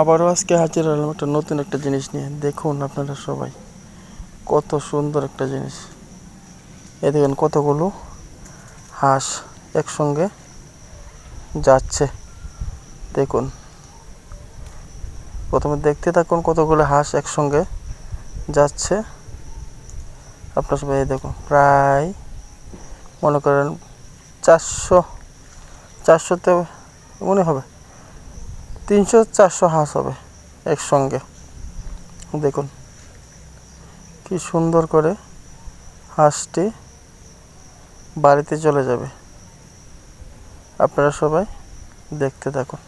আবারও আজকে হাজির হলাম একটা নতুন একটা জিনিস নিয়ে। দেখুন আপনারা সবাই, কত সুন্দর একটা জিনিস। এ দেখেন কতগুলো হাঁস একসঙ্গে যাচ্ছে। দেখুন, প্রথমে দেখতে থাকুন কতগুলো হাঁস একসঙ্গে যাচ্ছে। আপনার সবাই দেখুন, প্রায় মনে করেন চারশো, চারশোতে মনে হবে তিনশো চারশো হাঁস হবে একসঙ্গে। দেখুন, কি সুন্দর করে হাঁসটি বাড়িতে চলে যাবে। আপনারা সবাই দেখতে থাকুন।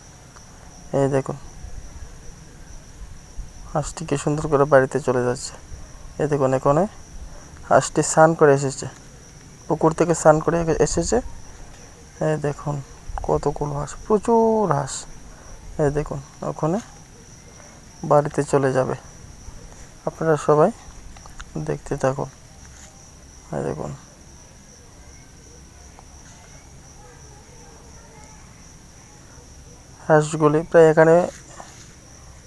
এই দেখুন, হাঁসটি কি সুন্দর করে বাড়িতে চলে যাচ্ছে। এই দেখুন, এখানে হাঁসটি স্নান করে এসেছে। পুকুর থেকে স্নান করে এসেছে। এই দেখুন, কতগুলো হাঁস, প্রচুর হাঁস। এই দেখুন, ওখানে বাড়িতে চলে যাবে। আপনারা সবাই দেখতে থাকুন। এই দেখুন। হাঁসগুলি প্রায় এখানে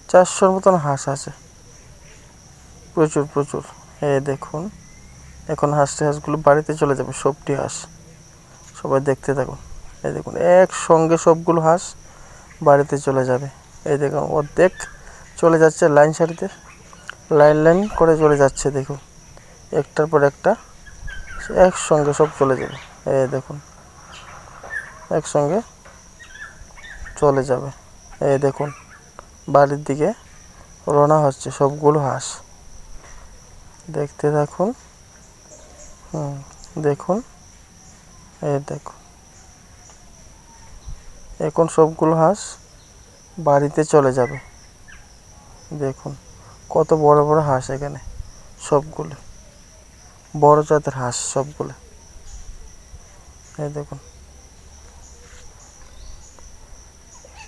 চারশোর মতন হাঁস আছে। প্রচুর প্রচুর। এই দেখুন, এখন হাঁসটি, হাঁসগুলো বাড়িতে চলে যাবে, সবটি হাঁস। সবাই দেখতে থাকুন। এই দেখুন, একসঙ্গে সবগুলো হাঁস বাড়িতে চলে যাবে। এই দেখুন অর্ধেক চলে যাচ্ছে লাইন সারিতে। লাইন লাইন করে চলে যাচ্ছে দেখুন একটার পর একটা একসঙ্গে সব চলে যাবে। এই দেখুন, একসঙ্গে চলে যাবে। এই দেখুন, বাড়ির দিকে রওনা হচ্ছে সবগুলো হাঁস। দেখতে থাকুন। হুম, দেখুন। এই দেখুন। এখন সবগুলো হাঁস বাড়িতে চলে যাবে। দেখুন, কত বড় বড় হাঁস এখানে, সবগুলো। বড় জাতের হাঁস সবগুলো। এই দেখুন।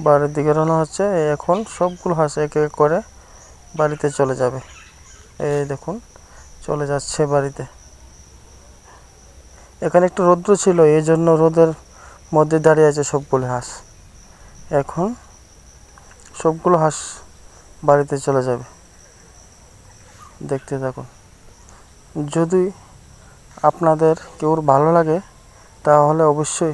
বাড়ির দিকে রওনা হচ্ছে, এখন সবগুলো হাঁস এক এক করে বাড়িতে চলে যাবে। এই দেখুন, চলে যাচ্ছে বাড়িতে। এখানে একটু রৌদ্র ছিল, এই জন্য রোদের মধ্যে দাঁড়িয়ে আছে সবগুলো হাঁস। এখন সবগুলো হাঁস বাড়িতে চলে যাবে। দেখতে থাকুন। যদি আপনাদের কেউ ভালো লাগে, তাহলে অবশ্যই